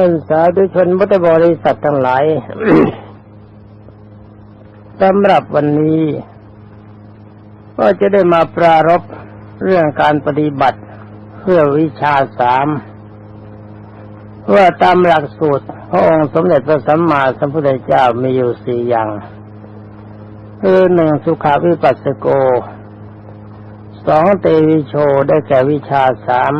ท่านสาธุชนพุทธบริษัททั้งหลายสำหรับวันนี้ ก็จะได้มาปรารบเรื่องการปฏิบัติเพื่อวิชาสามว่าตามหลักสูตร พระองค์สมเด็จพระสัมมาสัมพุทธเจ้ามีอยู่สี่อย่างคือหนึ่งสุขาวิปัสสโก สองเตวิโชได้แก่วิชาสาม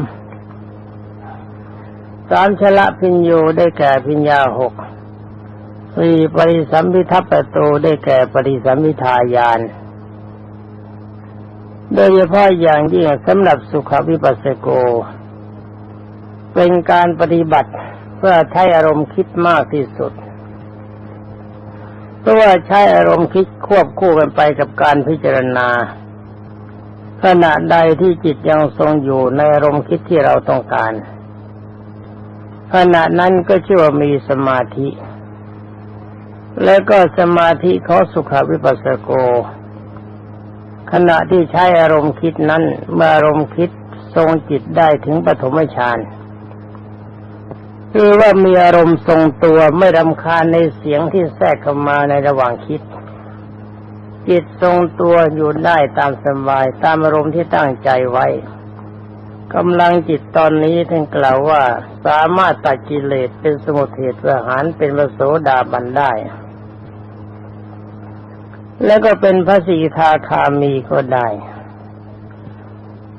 สามชละพิญโยได้แก่พิญญาหกสี่ปริสัมพิทัปปโตได้แก่ปริสัมพิทายาน โดยเฉพาะอย่างยิ่งสำหรับสุขวิปัสสโก เป็นการปฏิบัติเพื่อใช้อารมณ์คิดมากที่สุดเพราะว่าใช้อารมณ์คิดควบคู่กันไปกับการพิจารณา ขณะใดที่จิตยังทรงอยู่ในอารมณ์คิดที่เราต้องการ ขณะนั้นก็ชื่อว่ามีสมาธิ แล้วก็สมาธิของสุขวิปัสสโก ขณะที่ใช้อารมณ์คิดนั้นเมื่ออารมณ์คิดทรงจิตได้ถึงปฐมฌานคือว่ามีอารมณ์ทรงตัวไม่รำคาญในเสียงที่แทรกเข้ามาในระหว่างคิด จิตทรงตัวอยู่ได้ตามสบายตามอารมณ์ที่ตั้งใจไว้ กำลังจิตตอนนี้ท่านกล่าวว่าสามารถตัดกิเลสเป็นสมุทเทศประหารเป็นพระโสดาบันได้ แล้วก็เป็นพระสีทาคามีก็ได้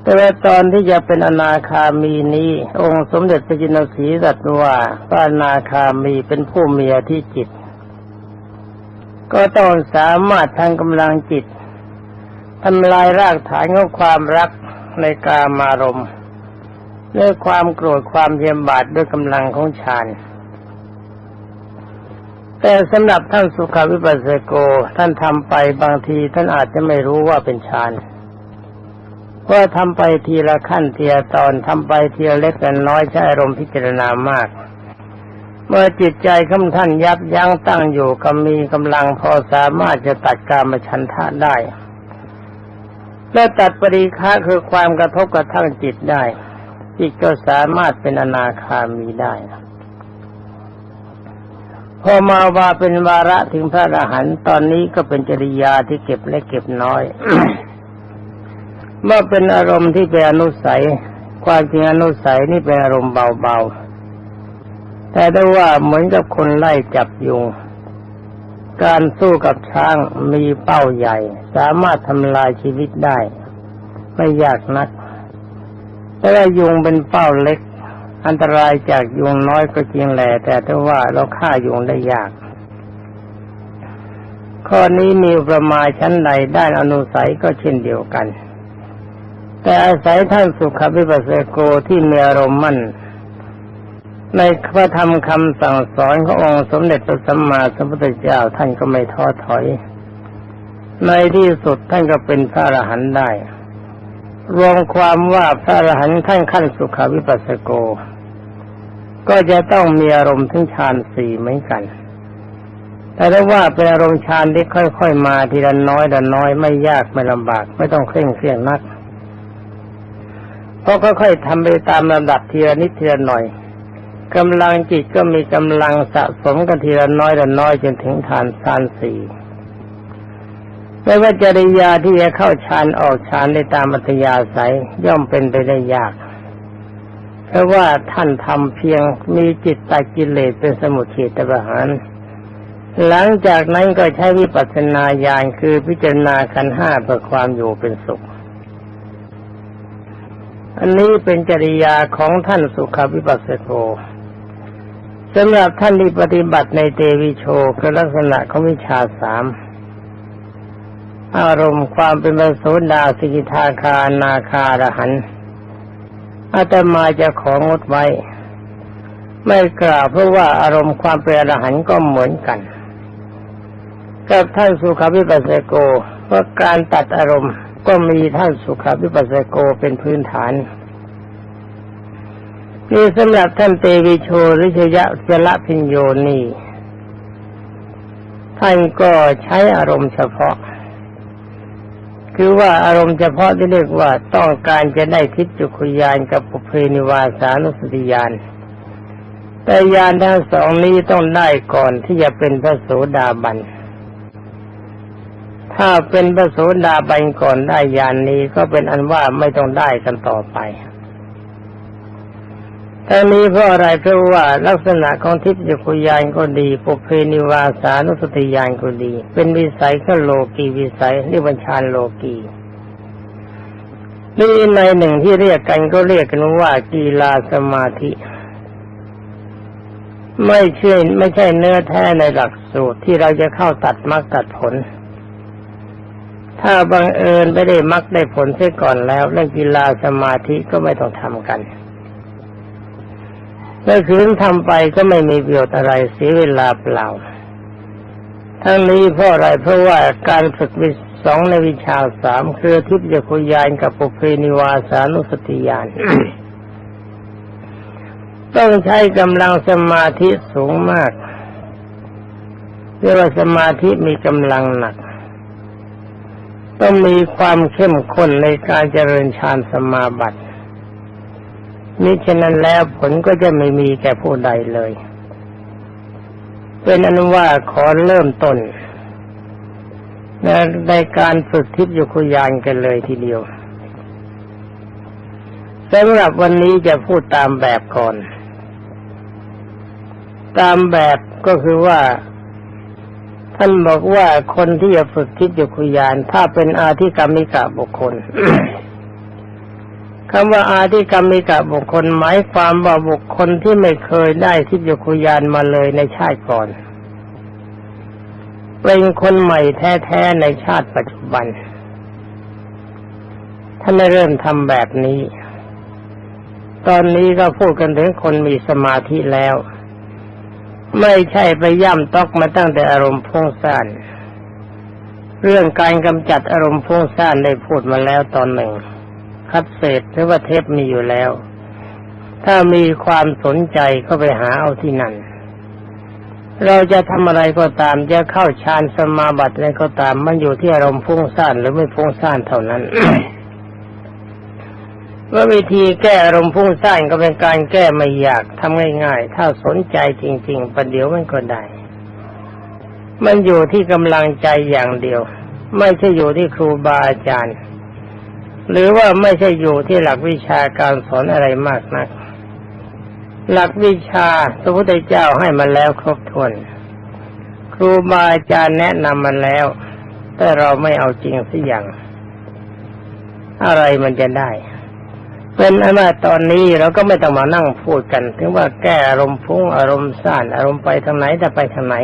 แต่ว่าตอนที่จะเป็นอนาคามีนี้ องค์สมเด็จพระจินสีตรัสว่าพระอนาคามีเป็นผู้มีอธิจิต ก็ต้องสามารถทางกำลังจิตทำลายรากฐานของความรักในกามารมณ์ ด้วยความโกรธความเยียมบาดด้วยกำลังของฌานแต่สำหรับท่านสุขวิปัสสโกท่านทำไปบางทีท่านอาจจะไม่รู้ว่าเป็นฌานเพราะทำไปทีละขั้นทีละตอนทำไปทีละเล็กแต่น้อยใช้อารมณ์พิจารณามาก เมื่อจิตใจของท่านยับยั้งตั้งอยู่ก็มีกำลังพอสามารถจะตัดการมชันทะได้และตัดปริฆาคือความกระทบกระทั่งจิตได้ จิตก็สามารถเป็นอนาคามีได้พอมาว่าเป็นวาระถึงพระอรหันต์ตอนนี้ก็เป็นจริยาที่เก็บและเก็บน้อย เมื่อเป็นอารมณ์ที่เป็นอนุสัย ความจริงอนุสัยนี่เป็นอารมณ์เบาๆ แต่ได้ว่าเหมือนกับคนไล่จับยุง การสู้กับช้างมีเป้าใหญ่ สามารถทำลายชีวิตได้ ไม่ยากนัก แต่ว่ายุงเป็นเป้าเล็ก อันตรายจากยุงน้อยก็จริงแหละแต่ถ้าว่าเราฆ่ายุงได้ยาก ข้อนี้มีประมาณชั้นใดด้านอนุสัยก็เช่นเดียวกัน แต่อาศัยท่านสุขวิปัสสโกที่มีอารมณ์มั่นในพระธรรมคำสั่งสอนขององค์สมเด็จพระสัมมาสัมพุทธเจ้าท่านก็ไม่ท้อถอย ในที่สุดท่านก็เป็นพระอรหันต์ได้ รวมความว่าพระอรหันต์ขั้นขั้นสุขวิปัสสโก ก็จะต้องมีอารมณ์ถึงฌานสี่เหมือนกัน แต่ถ้าว่าเป็นอารมณ์ฌานที่ค่อยๆมาทีละน้อยละน้อยไม่ยากไม่ลำบาก ไม่ต้องเคร่งเครียดนักเพราะค่อยๆทำไปตามลำดับทีละนิดทีละหน่อยกำลังจิตก็มีกำลังสะสมกันทีละน้อยละน้อยจนถึงฐานฌานสี่ ไม่ว่าจริยาที่จะเข้าฌานออกฌานได้ตามอัธยาศัยย่อมเป็นไปได้ยาก เพราะว่าท่านทำเพียงมีจิตตกิเลสเป็นสมุทเฉตประหาร หลังจากนั้นก็ใช้วิปัสสนาญาณคือพิจารณาขันห้าเพื่อความอยู่เป็นสุข อันนี้เป็นจริยาของท่านสุขวิปัสสโกสำหรับท่านที่ปฏิบัติในเตวิโชคือลักษณะของวิชาสาม อารมณ์ความเป็นพระโสดาสิกิทาคานาคารหันอาตมาจะของดไว้ ไม่กล่าวเพราะว่าอารมณ์ความเป็นอรหันก็เหมือนกัน กับท่านสุขวิปัสสโกว่าการตัดอารมณ์ก็มีท่านสุขวิปัสสโกเป็นพื้นฐานนี่สำหรับท่านเตวิโชริชยะเจละพิญโยนีท่านก็ใช้อารมณ์เฉพาะ คือว่าอารมณ์เฉพาะที่เรียกว่าต้องการจะได้ทิฏจุคุยานกับปุเพนิวาสานุสติยานแต่ยานทั้งสองนี้ต้องได้ก่อนที่จะเป็นพระโสดาบัน ถ้าเป็นพระโสดาบันก่อนได้ยานนี้ก็เป็นอันว่าไม่ต้องได้กันต่อไป ทั้งนี้เพราะอะไรเพราะว่าลักษณะของทิพยคุยานก็ดีปุเพนิวาสานุสติยานก็ดี เป็นวิสัยก็โลกีวิสัยนิบัญชานโลกีนี่ในหนึ่งที่เรียกกันก็เรียกกันว่ากีฬาสมาธิ ไม่ใช่ไม่ใช่เนื้อแท้ในหลักสูตรที่เราจะเข้าตัดมรรคตัดผล ถ้าบังเอิญไม่ได้มรรคได้ผลเสียก่อนแล้วเรื่องกีฬาสมาธิก็ไม่ต้องทำกัน ถ้าคืนทำไปก็ไม่มีประโยชน์อะไรเสียเวลาเปล่า ทั้งนี้เพราะอะไรเพราะว่าการฝึกวิสองในวิชาสามคือทิพยคุยานกับปุเพนิวาสานุสติยานต้องใช้กำลังสมาธิสูงมากเรียกว่าสมาธิมีกำลังหนัก ต้องมีความเข้มข้นในการเจริญฌานสมาบัติ มิฉะนั้นแล้วผลก็จะไม่มีแก่ผู้ใดเลย เป็นอนุว่าขอเริ่มต้นในการฝึกทิพยคุยานกันเลยทีเดียวสำหรับวันนี้จะพูดตามแบบก่อน ตามแบบก็คือว่า ท่านบอกว่าคนที่จะฝึกทิพยคุยานถ้าเป็นอาธิกรรมิกะบุคคล คำว่าอาธิกรรมิกะบุคคลหมายความว่าบุคคลที่ไม่เคยได้ทิพยคุยานมาเลยในชาติก่อน เป็นคนใหม่แท้ๆในชาติปัจจุบันท่าได้เริ่มทำแบบนี้ ตอนนี้ก็พูดกันถึงคนมีสมาธิแล้ว ไม่ใช่ไปย่ำตอกมาตั้งแต่อารมณ์พุ่งซ่านเรื่องการกำจัดอารมณ์พุ่งซ่านได้พูดมาแล้วตอนหนึ่ง คัดเศษหรือว่าเทปมีอยู่แล้ว ถ้ามีความสนใจก็ไปหาเอาที่นั่น เราจะทำอะไรก็ตามจะเข้าฌานสมาบัติอะไรก็ตาม มันอยู่ที่อารมณ์ฟุ้งซ่านหรือไม่ฟุ้งซ่านเท่านั้นว่าวิธีแก้อารมณ์ฟุ้งซ่านก็เป็นการแก้ไม่ยากทำง่ายๆ ถ้าสนใจจริงๆประเดี๋ยวมันก็ได้ มันอยู่ที่กำลังใจอย่างเดียว ไม่ใช่อยู่ที่ครูบาอาจารย์ หรือว่าไม่ใช่อยู่ที่หลักวิชาการสอนอะไรมากนัก หลักวิชาพระพุทธเจ้าให้มาแล้วครบถ้วน ครูบาอาจารย์แนะนำมาแล้ว แต่เราไม่เอาจริงสักอย่าง อะไรมันจะได้ เป็นอันว่าตอนนี้เราก็ไม่ต้องมานั่งพูดกันถึงว่าแก้อารมณ์ฟุ้งอารมณ์ซ่านอารมณ์ไปทางไหนแต่ไปทางไหน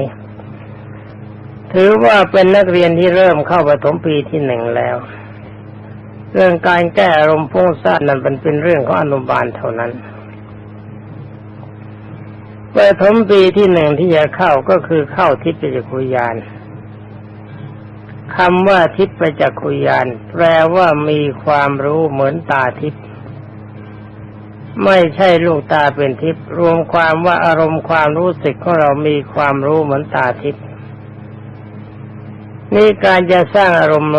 ถือว่าเป็นนักเรียนที่เริ่มเข้าประถมปีที่หนึ่งแล้ว เรื่องการแก้อารมณ์ฟุ้งซ่านนั้นเป็นเป็นเรื่องของอนุบาลเท่านั้นปฐมปีที่หนึ่งที่จะเข้าก็คือเข้าทิพยจักรุยานคำว่าทิพยจักรุยานแปลว่ามีความรู้เหมือนตาทิพย์ไม่ใช่ลูกตาเป็นทิพย์รวมความว่าอารมณ์ความรู้สึกของเรามีความรู้เหมือนตาทิพย์ นี่การจะสร้างอารมณ์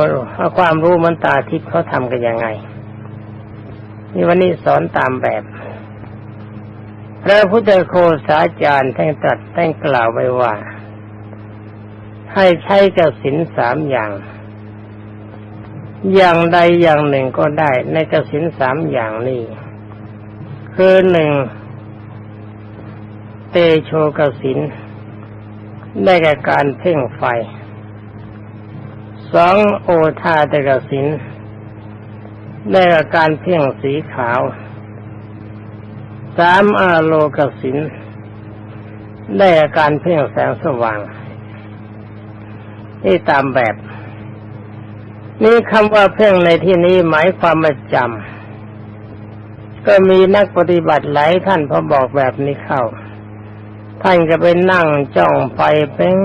ความรู้มันตาทิพย์เขาทำกันยังไง นี่วันนี้สอนตามแบบ พระพุทธโคสาจารย์ท่านตรัสท่านกล่าวไว้ว่า ให้ใช้กับสินสามอย่าง อย่างใดอย่างหนึ่งก็ได้ในกสินสามอย่างนี้ คือหนึ่งเตโชกสินได้แก่การเพ่งไฟ สองโอทาตกสินได้กับการเพ่งสีขาวสามอาโลกสินได้กับการเพ่งแสงสว่างนี่ตามแบบ นี่คำว่าเพ่งในที่นี้หมายความมาจำก็มีนักปฏิบัติหลายท่านพอบอกแบบนี้เข้า ท่านก็ไปนั่งจ้องไฟเพ่ง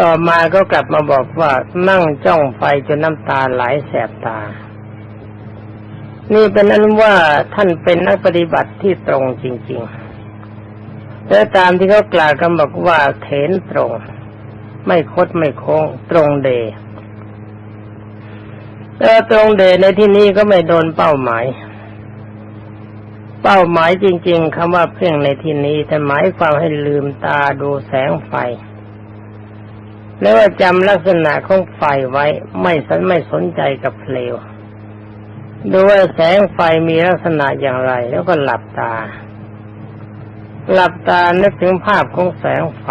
ต่อมาก็กลับมาบอกว่านั่งจ้องไฟจนน้ำตาไหลแสบตา นี่เป็นนั้นว่าท่านเป็นนักปฏิบัติที่ตรงจริง ๆ และตามที่เขากล่าวกันบอกว่าเถนตรง ไม่คดไม่โค้งตรงเดแต่ตรงเดในที่นี้ก็ไม่โดนเป้าหมาย เป้าหมายจริง ๆคำว่าเพ่งในที่นี้แต่หมายความให้ลืมตาดูแสงไฟ แล้วว่าจำลักษณะของไฟไว้ไม่สนไม่สนใจกับเพลวดูว่าแสงไฟมีลักษณะอย่างไร แล้วก็หลับตา หลับตานึกถึงภาพของแสงไฟ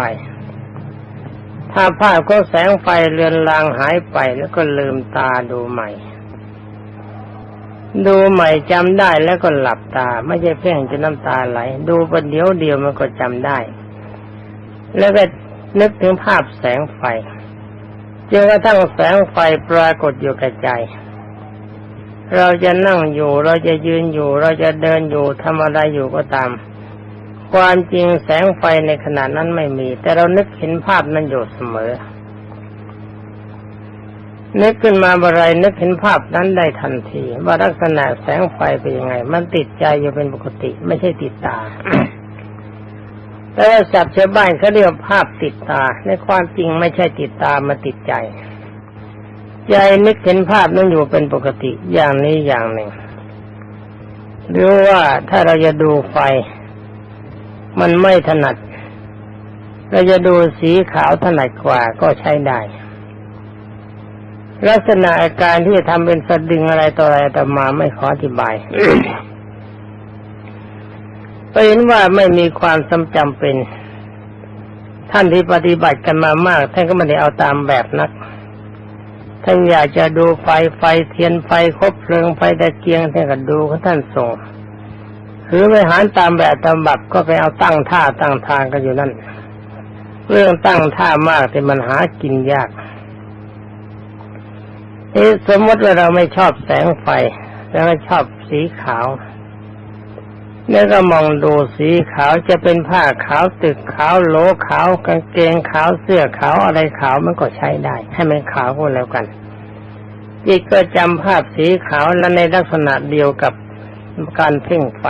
ถ้าภาพของแสงไฟเลือนลางหายไปแล้วก็ลืมตาดูใหม่ ดูใหม่จำได้แล้วก็หลับตา ไม่ใช่เพ่งจนน้ำตาไหล ดูประเดี๋ยวเดียวมันก็จำได้ แล้วก็ นึกถึงภาพแสงไฟจนกระทั่งแสงไฟปรากฏอยู่กับใจ เราจะนั่งอยู่เราจะยืนอยู่ เราจะเดินอยู่ทำอะไรอยู่ก็ตาม ความจริงแสงไฟในขณะนั้นไม่มี แต่เรานึกเห็นภาพนั้นอยู่เสมอ นึกขึ้นมาบไรนึกเห็นภาพนั้นได้ทันที ว่าลักษณะแสงไฟเป็นยังไง มันติดใจอยู่เป็นปกติ ไม่ใช่ติดตา แต่ว่าสับชาวบ้านเขาเรียกภาพติดตา ในความจริงไม่ใช่ติดตามาติดใจ ใจนึกเห็นภาพนั้นอยู่เป็นปกติอย่างนี้อย่างหนึ่ง หรือว่าถ้าเราจะดูไฟ มันไม่ถนัด เราจะดูสีขาวถนัดกว่าก็ใช้ได้ลักษณะอาการที่จะทำเป็นสะดึงอะไรต่ออะไรแต่มาไม่ขออธิบาย ก็เห็นว่าไม่มีความสำจำเป็น ท่านที่ปฏิบัติกันมามาก ท่านก็ไม่ได้เอาตามแบบนัก ท่านอยากจะดูไฟไฟเทียนไฟคบเพลิงไฟตะเกียงท่านก็ดูของท่านส่งหรือไปหารตามแบบตามบับก็ไปเอาตั้งท่าตั้งทางกันอยู่นั่น เรื่องตั้งท่ามากแต่มันหากินยากนี่สมมติว่าเราไม่ชอบแสงไฟ แล้วก็ชอบสีขาว แล้วก็มองดูสีขาวจะเป็นผ้าขาวตึกขาวโลขาวกางเกงขาวเสื้อขาวอะไรขาวมันก็ใช้ได้ ให้มันขาวก็แล้วกันจิตก็จำภาพสีขาวและในลักษณะเดียวกับการเพ่งไฟ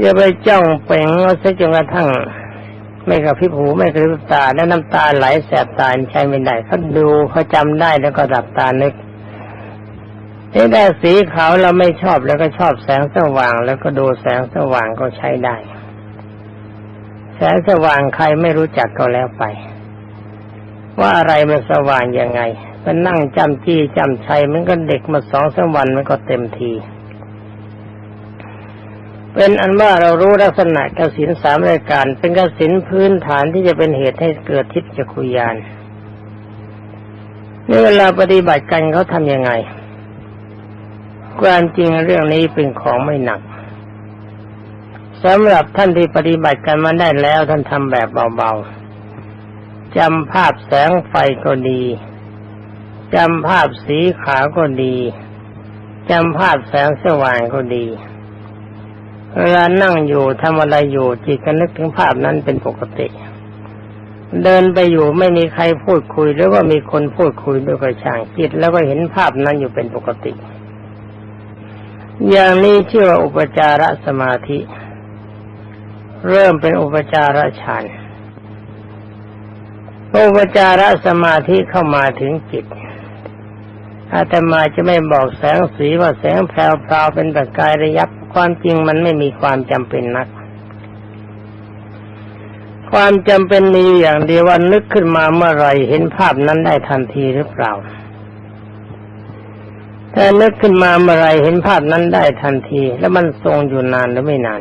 อย่าไปจ้องเป่งเอาซะจนกระทั่งไม่กระพริบหูไม่กระพริบตาแล้วน้ำตาไหลแสบตาใช้ไม่ได้เขาดูเขาจำได้แล้วก็ดับตานึก นี่ได้สีขาวเราไม่ชอบแล้วก็ชอบแสงสว่าง แล้วก็ดูแสงสว่างก็ใช้ได้ แสงสว่างใครไม่รู้จักก็แล้วไป ว่าอะไรมันสว่างยังไง มันนั่งจำจี้จำชัยมันก็เด็กมาสองสามวันมันก็เต็มที เป็นอันว่าเรารู้ลักษณะกสินสามรายการ เป็นกสินพื้นฐานที่จะเป็นเหตุให้เกิดทิพยจักรุยานนี่เวลาปฏิบัติกันเขาทำยังไง ความจริงเรื่องนี้เป็นของไม่หนักสำหรับท่านที่ปฏิบัติกันมาได้แล้วท่านทำแบบเบาๆจำภาพแสงไฟก็ดีจำภาพสีขาวก็ดีจำภาพแสงสว่างก็ดีเวลานั่งอยู่ทำอะไรอยู่จิตก็นึกถึงภาพนั้นเป็นปกติ เดินไปอยู่ไม่มีใครพูดคุยหรือว่ามีคนพูดคุยด้วยกระช่างจิตแล้วก็เห็นภาพนั้นอยู่เป็นปกติ อย่างนี้ชื่อว่าอุปจารสมาธิ เริ่มเป็นอุปจารฌานอุปจารสมาธิเข้ามาถึงจิตอาตมาจะไม่บอกแสงสีว่าแสงแพรวๆเป็นประกายระยับความจริงมันไม่มีความจำเป็นนัก ความจำเป็นมีอย่างเดียวว่านึกขึ้นมาเมื่อไรเห็นภาพนั้นได้ทันทีหรือเปล่า ถ้านึกขึ้นมาเมื่อไรเห็นภาพนั้นได้ทันที แล้วมันทรงอยู่นานหรือไม่นาน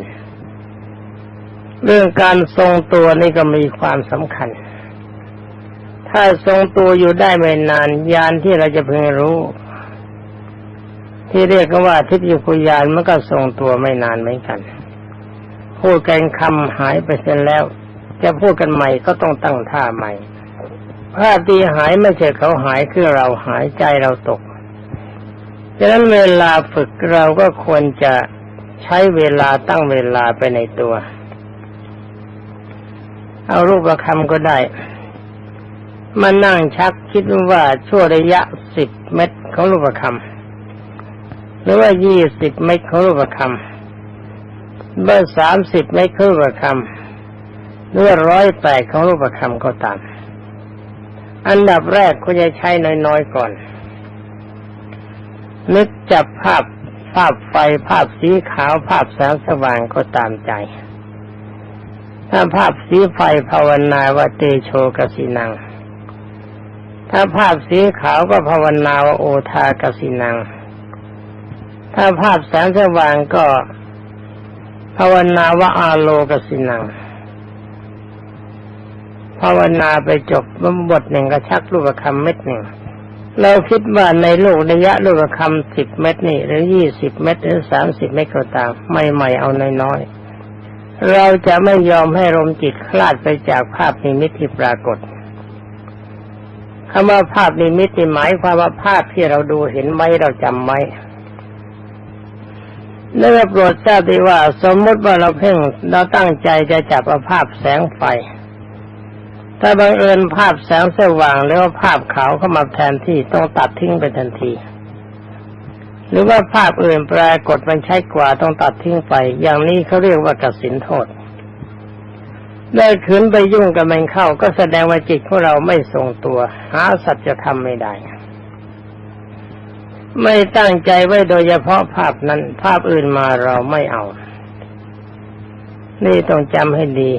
เรื่องการทรงตัวนี่ก็มีความสำคัญ ถ้าทรงตัวอยู่ได้ไม่นาน ยานที่เราจะเพิ่งรู้ ที่เรียกว่าทิพยคุยานมันก็ทรงตัวไม่นานเหมือนกัน พูดกันคำหายไปเสร็จแล้ว จะพูดกันใหม่ก็ต้องตั้งท่าใหม่ภาพที่หายไม่ใช่เขาหายคือเราหายใจเราตก ฉะนั้นเวลาฝึกเราก็ควรจะใช้เวลาตั้งเวลาไปในตัว เอารูปประคำก็ได้ มานั่งชักคิดว่าช่วระยะสิบเมตรของรูปประคำหรือว่ายี่สิบเมตรของรูปประคำเบอร์สามสิบเมตรของรูปประคำหรือว่าร้อยแปดของรูปประคำก็ตาม อันดับแรกคุณจะใช้น้อยๆก่อน นึกจับภาพภาพไฟภาพสีขาวภาพแสงสว่างก็ตามใจ ถ้าภาพสีไฟภาวนาว่าเตโชกสินัง ถ้าภาพสีขาวก็ภาวนาว่าโอทากสินัง ถ้าภาพแสงสว่างก็ภาวนาว่าอาโลกสินัง ภาวนาไปจบบทหนึ่งก็ชักลูกคำเม็ดหนึ่ง เราคิดว่าในโลกระยะลูกคำสิบเม็ดนี่ หรือยี่สิบเม็ดหรือสามสิบเม็ดก็ตามไม่ใหม่เอาน้อยๆเราจะไม่ยอมให้ลมจิตคลาดไปจากภาพนิมิตที่ปรากฏคำว่าภาพนิมิตหมายความว่าภาพที่เราดูเห็นไหมเราจำไหมนั่นโปรดทราบดีว่าสมมติว่าเราเพ่งเราตั้งใจจะจับภาพแสงไฟ ถ้าบังเอิญภาพแสงสว่างแล้วภาพขาวเข้ามาแทนที่ต้องตัดทิ้งไปทันที หรือว่าภาพอื่นปรากฏมันใช้กว่าต้องตัดทิ้งไป อย่างนี้เขาเรียกว่ากสินโทษ ได้ขืนไปยุ่งกับมันเข้าก็แสดงว่าจิตของเราไม่ทรงตัว หาสัจธรรมไม่ได้ ไม่ตั้งใจไว้โดยเฉพาะภาพนั้น ภาพอื่นมาเราไม่เอานี่ต้องจำให้ดี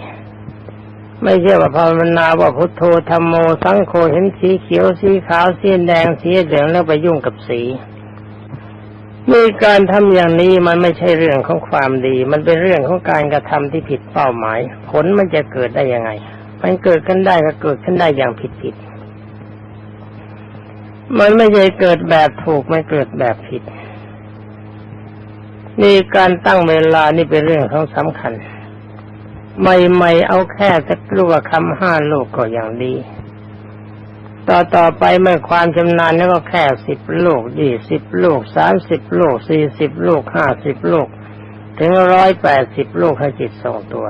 ไม่ใช่ว่าภาวนาว่าพุทโธธรรมโมสังโฆเห็นสีเขียวสีขาวสีแดงสีเหลืองแล้วไปยุ่งกับสีมีการทำอย่างนี้มันไม่ใช่เรื่องของความดี มันเป็นเรื่องของการกระทำที่ผิดเป้าหมาย ผลมันจะเกิดได้ยังไง มันเกิดขึ้นได้ก็เกิดขึ้นได้อย่างผิดผิด มันไม่ใช่เกิดแบบถูกไม่เกิดแบบผิดนี่การตั้งเวลานี่เป็นเรื่องของสำคัญ ใหม่ๆเอาแค่สักลูกคำห้าลูกก็อย่างดี ต่อต่อไปเมื่อความชำนาญนี่ก็แค่สิบลูกยี่สิบลูกสามสิบลูกสี่สิบลูกห้าสิบลูก ถึงร้อยแปดสิบลูกให้จิตทรงตัว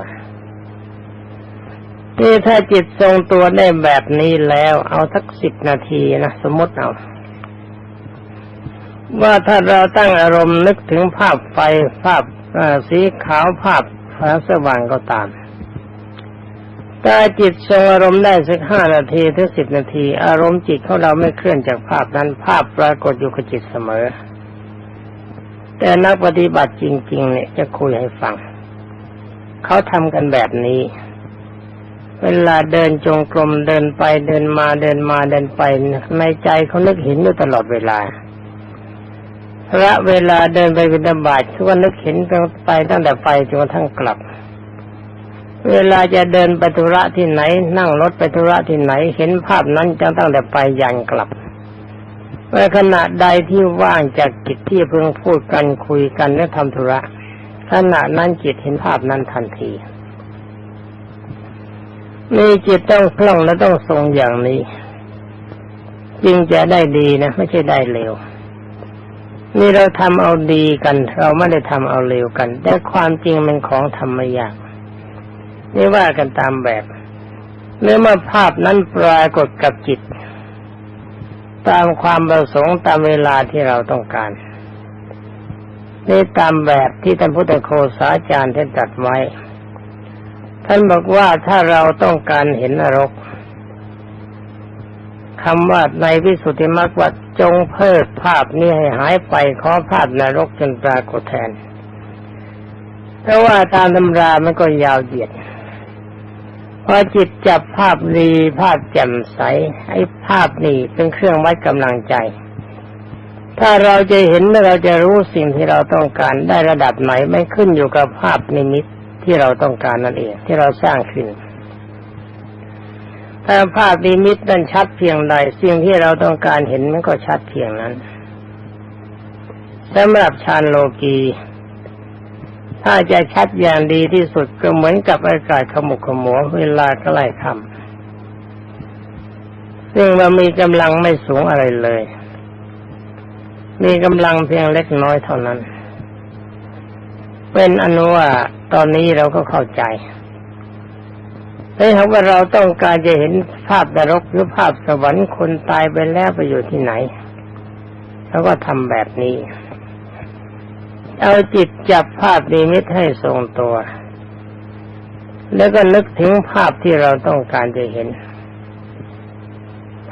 นี่ถ้าจิตทรงตัวได้แบบนี้แล้วเอาสักสิบนาทีนะ สมมติเอา ว่าถ้าเราตั้งอารมณ์นึกถึงภาพไฟภาพสีขาวภาพ แสงสว่างก็ตามถ้าจิตทรงอารมณ์ได้สักห้านาทีถึงสิบนาที อารมณ์จิตของเราไม่เคลื่อนจากภาพนั้นภาพปรากฏอยู่กับจิตเสมอ แต่นักปฏิบัติจริง ๆ เนี่ยจะคุยให้ฟัง เขาทำกันแบบนี้ เวลาเดินจงกรมเดินไปเดินมาเดินมาเดินไปในใจเขานึกเห็นอยู่ตลอดเวลา พระเวลาเดินไปบิณฑบาตก็นึกเห็นไปตั้งแต่ไปจนกระทั่งกลับ เวลาจะเดินไปธุระที่ไหน นั่งรถไปธุระที่ไหน เห็นภาพนั้นจตั้งแต่ไปยันกลับเมื่อขณะใดที่ว่างจากจิตที่เพิ่งพูดกันคุยกันและทำธุระขณะนั้นจิตเห็นภาพนั้นทันทีนี่จิตต้องคล่องและต้องทรงอย่างนี้ จึงจะได้ดีนะ ไม่ใช่ได้เร็ว นี่เราทำเอาดีกัน เราไม่ได้ทำเอาเร็วกัน แต่ความจริงมันของธรรมยากนี่ว่ากันตามแบบเมื่อมาภาพนั้นปรากฏกับจิต ตามความประสงค์ตามเวลาที่เราต้องการนี่ตามแบบที่ท่านพุทธโคสาจารย์ท่านจัดไว้ ท่านบอกว่าถ้าเราต้องการเห็นนรก คำว่าในวิสุทธิมรรควัดจงเพิกภาพนี้ให้หายไปขอภาพนรกจนปรากฏแทนเพราะว่าตามตำรามันก็ยาวเหยียดพอจิตจับภาพดีภาพแจ่มใสไอ้ภาพนี้เป็นเครื่องวัดกำลังใจ ถ้าเราจะเห็นเราจะรู้สิ่งที่เราต้องการได้ระดับไหนไม่ขึ้นอยู่กับภาพนิมิตที่เราต้องการนั่นเองที่เราสร้างขึ้น ถ้าภาพนิมิตนั้นชัดเพียงใดสิ่งที่เราต้องการเห็นมันก็ชัดเพียงนั้นสำหรับฌานโลกีถ้าจะชัดอย่างดีที่สุดก็เหมือนกับอากาศขมุกขมัวเวลาใกล้ค่ำซึ่งมันมีกำลังไม่สูงอะไรเลย มีกำลังเพียงเล็กน้อยเท่านั้น เป็นอนุว่าตอนนี้เราก็เข้าใจ ถ้าหากว่าเราต้องการจะเห็นภาพนรกหรือภาพสวรรค์คนตายไปแล้วไปอยู่ที่ไหนเราก็ทำแบบนี้ เอาจิตจับภาพนิมิตให้ทรงตัว แล้วก็นึกถึงภาพที่เราต้องการจะเห็น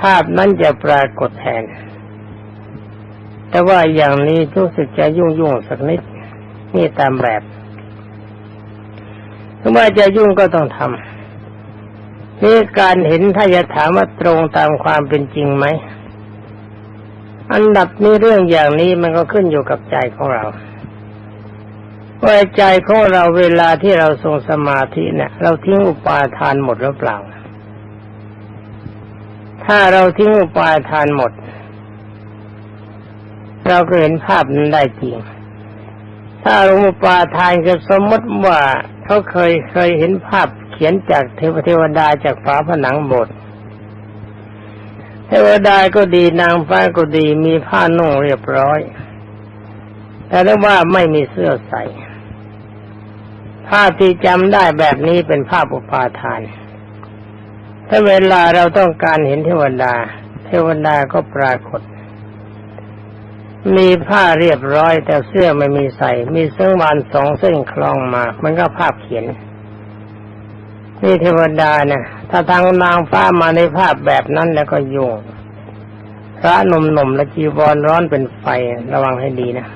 ภาพนั้นจะปรากฏแทน แต่ว่าอย่างนี้รู้สึกจะยุ่งยุ่งสักนิดนี่ตามแบบถ้าว่าจะยุ่งก็ต้องทำ นี่การเห็นถ้าจะถามว่าตรงตามความเป็นจริงไหม อันดับนี้เรื่องอย่างนี้มันก็ขึ้นอยู่กับใจของเราว่าใจของเราเวลาที่เราทรงสมาธิเนี่ย เราทิ้งอุปาทานหมดหรือเปล่า ถ้าเราทิ้งอุปาทานหมด เราก็เห็นภาพนั้นได้จริง ถ้าเราอุปาทานก็สมมติว่าเขาเคยเคยเห็นภาพ ขียนจากเทวเทวดาจากฝาผนังโบสถ์เทวดาก็ดีนางฟ้าก็ดีมีผ้านุ่งเรียบร้อย แต่ได้ว่าไม่มีเสื้อใส่ภาพที่จำได้แบบนี้เป็นภาพอุปาทาน ถ้าเวลาเราต้องการเห็นเทวดา เทวดาก็ปรากฏ มีผ้าเรียบร้อยแต่เสื้อไม่มีใส่ มีเส้นวานสองเส้นคล้องมา มันก็ภาพเขียน นี่เทวดาเนี่ยถ้าทางนางฟ้ามาในภาพแบบนั้นแล้วก็ยุ่งพระหนุ่มๆและจีวรร้อนเป็นไฟระวังให้ดีนะ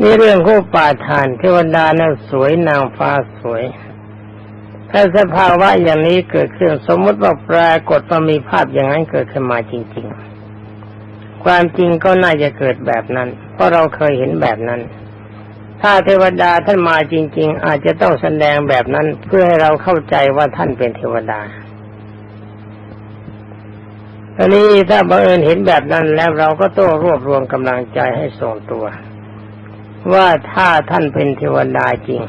นี่เรื่องคู่ป่าทานเทวดานะ่ะสวยนางฟ้าสวย ถ้าสภาวะอย่างนี้เกิดขึ้นสมมติว่าปรากฏว่ามีภาพอย่างนั้นเกิดขึ้นมาจริง ๆ ความจริงก็น่าจะเกิดแบบนั้น เพราะเราเคยเห็นแบบนั้น ถ้าเทวดาท่านมาจริง ๆ อาจจะต้องแสดงแบบนั้นเพื่อให้เราเข้าใจว่าท่านเป็นเทวดาอันนี้ถ้าบังเอิญเห็นแบบนั้นแล้วเราก็ต้องรวบรวมกำลังใจให้ทรงตัว ว่าถ้าท่านเป็นเทวดาจริง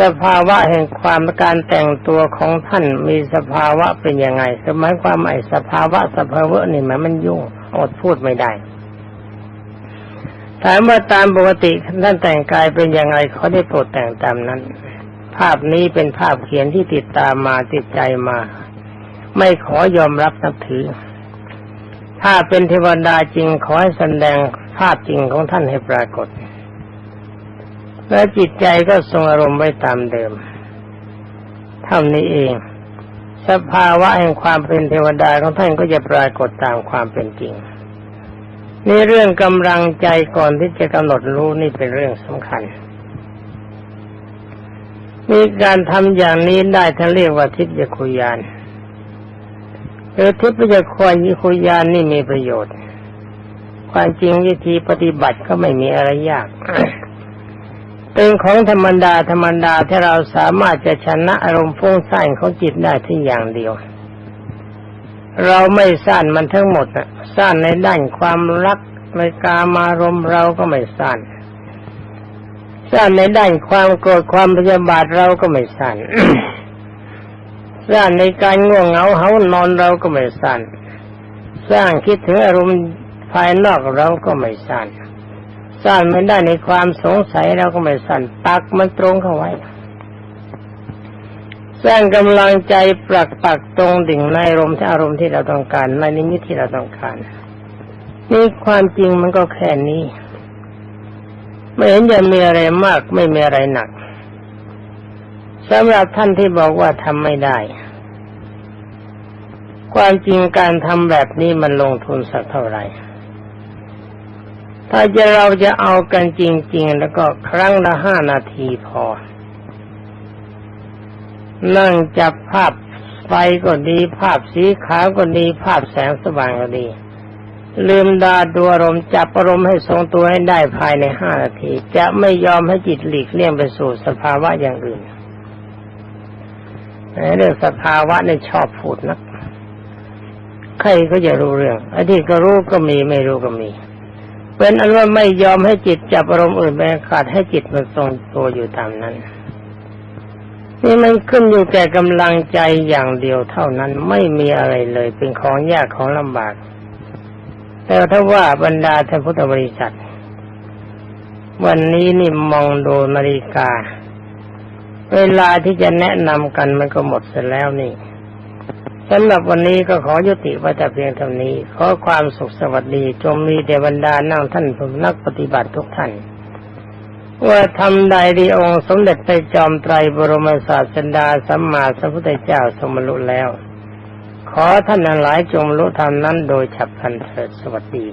สภาวะแห่งความการแต่งตัวของท่านมีสภาวะเป็นยังไงสมัยความไอสภาวะสภาวะนี่มันมันยุ่งอดพูดไม่ได้ ถามว่าตามปกติท่านแต่งกายเป็นยังไงเขาได้โปรดแต่งตามนั้น ภาพนี้เป็นภาพเขียนที่ติดตามมาติดใจมา ไม่ขอยอมรับนับถือ ถ้าเป็นเทวดาจริงขอให้แสดงภาพจริงของท่านให้ปรากฏ และจิตใจก็ทรงอารมณ์ไว้ตามเดิมเท่านี้เอง สภาวะแห่งความเป็นเทวดาของท่านก็จะปรากฏตามความเป็นจริง นี่เรื่องกำลังใจก่อนที่จะกำหนดรู้นี่เป็นเรื่องสำคัญ มีการทำอย่างนี้ได้ท่านเรียกว่าทิพยคุยานหรือทิพยคุยคุยานนี่มีประโยชน์ ความจริงวิธีปฏิบัติก็ไม่มีอะไรยากเป็นของธรรมดาธรรมดาที่เราสามารถจะชนะอารมณ์ฟุ้งซ่านของจิตได้ที่อย่างเดียว เราไม่ซ่านมันทั้งหมดนะซ่านในด้านความรักในกามารมณ์เราก็ไม่ซ่านซ่านในด้านความโกรธความพยาบาทเราก็ไม่ซ่านซ่านในการง่วงเหงาเหานอนเราก็ไม่ซ่านสร้างคิดถึงอารมณ์ภายนอกเราก็ไม่ซ่านซ่านไม่ได้ในความสงสัยเราก็ไม่สั่นปักมันตรงเข้าไว้ สร้างกำลังใจปรักปักตรงดิ่งในอารมณ์ที่อารมณ์ที่เราต้องการในนิมิตที่เราต้องการ นี่ความจริงมันก็แค่นี้ ไม่เห็นจะมีอะไรมากไม่มีอะไรหนักสำหรับท่านที่บอกว่าทำไม่ได้ ความจริงการทำแบบนี้มันลงทุนสักเท่าไหร่ ถ้าจะเราจะเอากันจริง ๆ แล้วก็ครั้งละห้านาทีพอ นั่งจับภาพไฟก็ดีภาพสีขาวก็ดีภาพแสงสว่างก็ดี ลืมดาดูอารมณ์จับอารมณ์ให้ทรงตัวให้ได้ภายในห้านาที จะไม่ยอมให้จิตหลีกเลี่ยงไปสู่สภาวะอย่างอื่นเรื่องสภาวะนี่ชอบพูดนักใครก็จะรู้เรื่องไอ้ที่ก็รู้ก็มีไม่รู้ก็มี เป็นอันว่าไม่ยอมให้จิตจับอารมณ์อื่นไปขาดให้จิตมันทรงตัวอยู่ตามนั้น นี่มันขึ้นอยู่แก่กำลังใจอย่างเดียวเท่านั้นไม่มีอะไรเลย เป็นของยากของลำบาก แต่ถ้าว่าบรรดาท่านพุทธบริษัท วันนี้นี่มองดูนาฬิกา เวลาที่จะแนะนำกันมันก็หมดเสร็จแล้วนี่สำหรับวันนี้ก็ขอยุติไว้แต่เพียงเท่านี้ ขอความสุขสวัสดี จงมีเดบรรดานั่งท่านผู้นักปฏิบัติทุกท่าน ว่าทำใดดีองค์สมเด็จไปจอมไตรบรมศาสดาสัมมาสัมพุทธเจ้าสมรุแล้ว ขอท่านหลายจงรู้ธรรมนั้นโดยฉับพลันเถิดสวัสดี